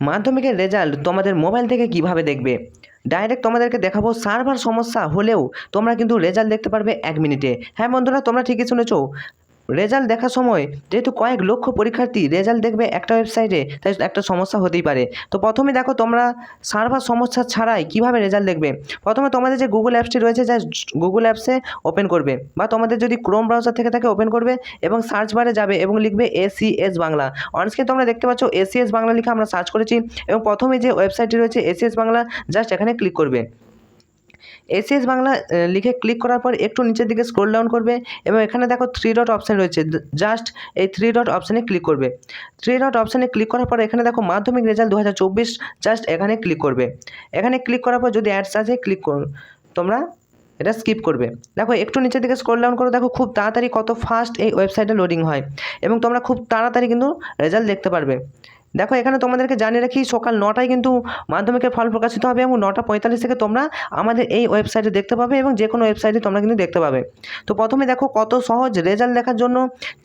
মাধ্যমিকের রেজাল্ট তোমাদের মোবাইল থেকে কীভাবে দেখবে? ডাইরেক্ট তোমাদেরকে দেখাবো সার্ভার সমস্যা হলেও তোমরা কিন্তু রেজাল্ট দেখতে পারবে এক মিনিটে হ্যাঁ বন্ধুরা, তোমরা ঠিকই শুনেছো। রেজাল্ট দেখার সময় যেহেতু কয়েক লক্ষ পরীক্ষার্থী রেজাল্ট দেখবে একটা ওয়েবসাইটে তাই একটা সমস্যা হতেই পারে। তো প্রথমে দেখো তোমরা সার্ভার সমস্যা ছাড়াই কীভাবে রেজাল্ট দেখবে। প্রথমে তোমাদের যে গুগল অ্যাপসটি রয়েছে, যা গুগল অ্যাপসে ওপেন করবে বা তোমাদের যদি ক্রোম ব্রাউজার থেকে থাকে ওপেন করবে এবং সার্চ বারে যাবে এবং লিখবে এসিএস বাংলা। অনস্ক্রিন তোমরা দেখতে পাচ্ছ এসিএস বাংলা লিখে আমরা সার্চ করেছি এবং প্রথমে যে ওয়েবসাইটটি রয়েছে এসিএস বাংলা জাস্ট এখানে ক্লিক করবে। এসিএস বাংলা লিখে ক্লিক করার পর একটু নিচের দিকে স্ক্রোল ডাউন করবে এবং এখানে দেখো থ্রি ডট অপশান রয়েছে। জাস্ট এই থ্রি ডট অপশানে ক্লিক করবে। থ্রি ডট অপশানে ক্লিক করার পর এখানে দেখো মাধ্যমিক রেজাল্ট দু হাজার চব্বিশ জাস্ট এখানে ক্লিক করবে। এখানে ক্লিক করার পর যদি অ্যাডস আছে ক্লিক তোমরা এটা স্কিপ করবে। দেখো একটু নিচের দিকে স্ক্রোল ডাউন করো, দেখো খুব তাড়াতাড়ি কত ফাস্ট এই ওয়েবসাইটে লোডিং হয়। এবং তোমরা খুব তাড়াতাড়ি কিন্তু রেজাল্ট দেখতে পারবে। দেখো, এখানে তোমাদেরকে জানিয়ে রাখি, সকাল নটায় কিন্তু মাধ্যমিকের ফল প্রকাশিত হবে এবং নটা পঁয়তাল্লিশ থেকে তোমরা আমাদের এই ওয়েবসাইটে দেখতে পাবে এবং যে কোনো ওয়েবসাইটে তোমরা কিন্তু দেখতে পাবে। তো প্রথমে দেখো, কত সহজ রেজাল্ট দেখার জন্য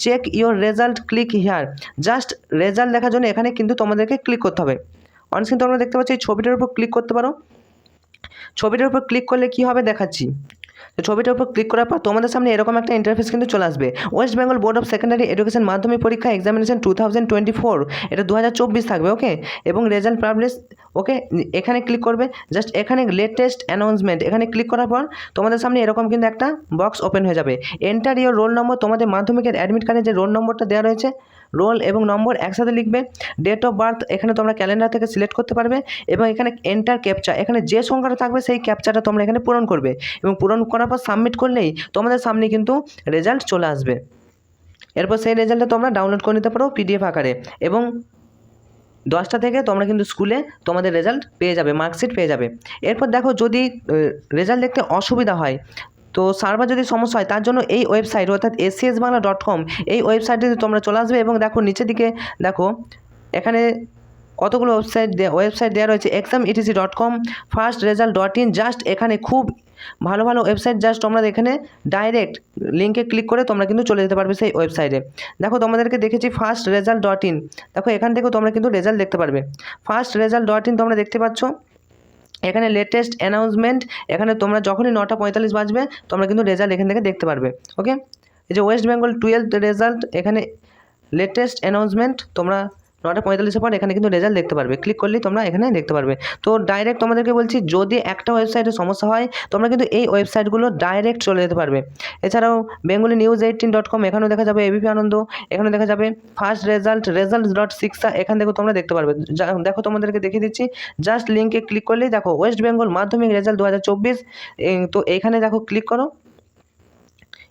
check your result click here just result দেখার জন্য এখানে কিন্তু তোমাদেরকে ক্লিক করতে হবে। অনস্ক্রিন তোমরা দেখতে পাচ্ছ, এই ছবিটার উপর ক্লিক করতে পারো। ছবিটার উপর ক্লিক করলে কি হবে দেখাচ্ছি। তো ছবিটার উপর ক্লিক করার পর তোমাদের সামনে এরকম একটা ইন্টারফেস কিন্তু চলে আসবে। West Bengal board of secondary education মাধ্যমিক পরীক্ষা examination two thousand twenty four এটা দু হাজার চব্বিশ থাকবে ওকে এবং রেজাল্ট পাবলিশ ওকে এখানে ক্লিক করবে জাস্ট এখানে লেটেস্ট অ্যানাউন্সমেন্ট এখানে ক্লিক করার পর তোমাদের সামনে এরকম কিন্তু একটা বক্স ওপেন হয়ে যাবে। এন্টার ইওর রোল নম্বর তোমাদের মাধ্যমিকের অ্যাডমিট কার্ডে যে রোল নম্বরটা দেওয়া রয়েছে রোল এবং নম্বর একসাথে লিখবে। ডেট অফ বার্থ এখানে তোমরা ক্যালেন্ডার থেকে সিলেক্ট করতে পারবে এবং এখানে এন্টার ক্যাপচা এখানে যে সংখ্যাটা থাকবে সেই ক্যাপচাটা তোমরা এখানে পূরণ করবে এবং পূরণ করার পর সাবমিট করলেই তোমাদের সামনে কিন্তু রেজাল্ট চলে আসবে। এরপর সেই রেজাল্টটা তোমরা ডাউনলোড করে নিতে পারো পিডিএফ আকারে এবং দশটা থেকে তোমরা কিন্তু স্কুলে তোমাদের রেজাল্ট পেয়ে যাবে মার্কশিট পেয়ে যাবে। এরপর দেখো যদি রেজাল্ট দেখতে অসুবিধা হয় তো সার্ভার যদি সমস্যা হয়, তার জন্য এই ওয়েবসাইট অর্থাৎ এসিএস বাংলা ডট কম এই ওয়েবসাইটে তোমরা চলে আসবে এবং দেখো নিচের দিকে দেখো, এখানে কতগুলো ওয়েবসাইট ওয়েবসাইট দেওয়া রয়েছে exam ETC dot com first result dot in just এখানে খুব ভালো ভালো ওয়েবসাইট জাস্ট তোমরা এখানে ডাইরেক্ট লিঙ্কে ক্লিক করে তোমরা কিন্তু চলে যেতে পারবে সেই ওয়েবসাইটে দেখো তোমাদেরকে দেখেছি ফার্স্ট রেজাল্ট ডট ইন দেখো এখান থেকেও তোমরা কিন্তু রেজাল্ট দেখতে পারবে। ফার্স্ট রেজাল্ট ডট ইন তোমরা দেখতে পাচ্ছ। এখানে লেটেস্ট অ্যানাউন্সমেন্ট এখানে তোমরা যখনই নটা পঁয়তাল্লিশ বাজবে, তোমরা কিন্তু রেজাল্ট এখান থেকে দেখতে পারবে ওকে এই যে ওয়েস্ট বেঙ্গল টুয়েলভ রেজাল্ট এখানে লেটেস্ট অ্যানাউন্সমেন্ট তোমরা নটা পঁয়তাল্লিশের পর এখানে কিন্তু রেজাল্ট দেখতে পারবে। ক্লিক করলেই তোমরা এখানে দেখতে পারবে। তো ডাইরেক্ট তোমাদেরকে বলছি, যদি একটা ওয়েবসাইটে সমস্যা হয়, তোমরা কিন্তু এই ওয়েবসাইটগুলো ডাইরেক্ট চলে যেতে পারবে। এছাড়াও Bengali news eighteen dot com এখানেও দেখা যাবে এবিপি আনন্দ এখানে দেখা যাবে first result result dot Shiksha এখান থেকে তোমরা দেখতে পারবে। দেখো তোমাদেরকে দেখিয়ে দিচ্ছি জাস্ট লিঙ্কে ক্লিক করলেই দেখো ওয়েস্ট বেঙ্গল মাধ্যমিক রেজাল্ট দু হাজার চব্বিশ তো এখানে দেখো ক্লিক করো।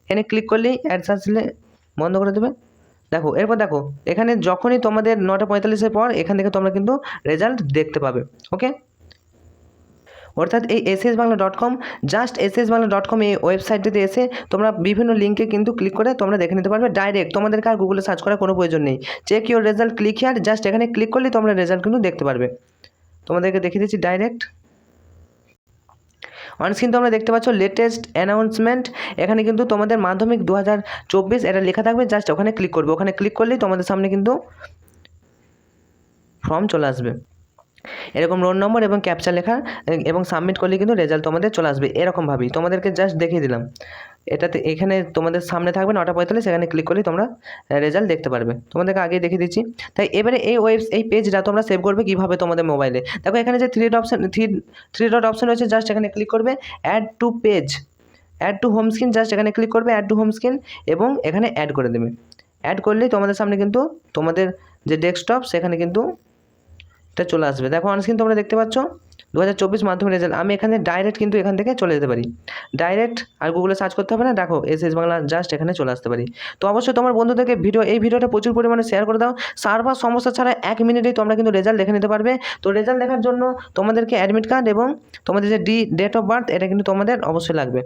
এখানে ক্লিক করলেই অ্যাডস আসলে বন্ধ করে দেবে। দেখো, এরপর দেখো, এখানে যখনই তোমাদের নটা পঁয়তাল্লিশের পর, এখান থেকে তোমরা কিন্তু রেজাল্ট দেখতে পাবে ওকে অর্থাৎ এই SS Bangla dot com just SS Bangla dot com এই ওয়েবসাইটটিতে এসে তোমরা বিভিন্ন লিঙ্কে কিন্তু ক্লিক করে তোমরা দেখে নিতে পারবে ডাইরেক্ট তোমাদেরকে আর গুগলে সার্চ করার কোনো প্রয়োজন নেই। Check your result click here just এখানে ক্লিক করলেই তোমরা রেজাল্ট কিন্তু দেখতে পারবে। তোমাদেরকে দেখিয়ে দিচ্ছি ডাইরেক্ট অনস্ক্রিন তোমরা দেখতে পাচ্ছ লেটেস্ট অ্যানাউন্সমেন্ট এখানে কিন্তু তোমাদের মাধ্যমিক দু হাজার চব্বিশ এটা লেখা থাকবে জাস্ট ওখানে ক্লিক করবে। ওখানে ক্লিক করলেই তোমাদের সামনে কিন্তু ফর্ম চলে আসবে। এরকম রোল নম্বর এবং ক্যাপচার লেখা, এবং সাবমিট করলে কিন্তু রেজাল্ট তোমাদের চলে আসবে। এরকমভাবেই তোমাদেরকে জাস্ট দেখিয়ে দিলাম। এটাতে এখানে তোমাদের সামনে থাকবে নটা পঁয়তাল্লিশ, সেখানে ক্লিক করলেই তোমরা রেজাল্ট দেখতে পারবে। তোমাদেরকে আগেই দেখিয়ে দিচ্ছি। তাই এবারে এই ওয়েব এই পেজটা তোমরা সেভ করবে কীভাবে তোমাদের মোবাইলে দেখো এখানে যে three dot option three three dot option রয়েছে জাস্ট এখানে ক্লিক করবে add to page add to home screen just এখানে ক্লিক করবে অ্যাড টু হোম স্ক্রিন এবং এখানে অ্যাড করে দেবে। অ্যাড করলেই তোমাদের সামনে কিন্তু তোমাদের যে ডেস্কটপ সেখানে কিন্তু এটা চলে আসবে। দেখো অনস্ক্রিন তোমরা দেখতে পাচ্ছ। দু হাজার চব্বিশ মাধ্যমিক রেজাল্ট আমি এখানে ডাইরেক্ট কিন্তু এখান থেকে চলে যেতে পারি। ডাইরেক্ট আর গুগলে সার্চ করতে হবে না? দেখো এস এস বাংলা জাস্ট এখানে চলে আসতে পারি। তো অবশ্যই তোমার বন্ধুদেরকে ভিডিও এই ভিডিওটা প্রচুর পরিমাণে শেয়ার করে দাও। সার্ভার সমস্যা ছাড়া এক মিনিটেই তোমরা কিন্তু রেজাল্ট দেখে নিতে পারবে। তো রেজাল্ট দেখার জন্য তোমাদেরকে অ্যাডমিট কার্ড এবং তোমাদের যে ডি ডেট অফ বার্থ এটা কিন্তু তোমাদের অবশ্যই লাগবে।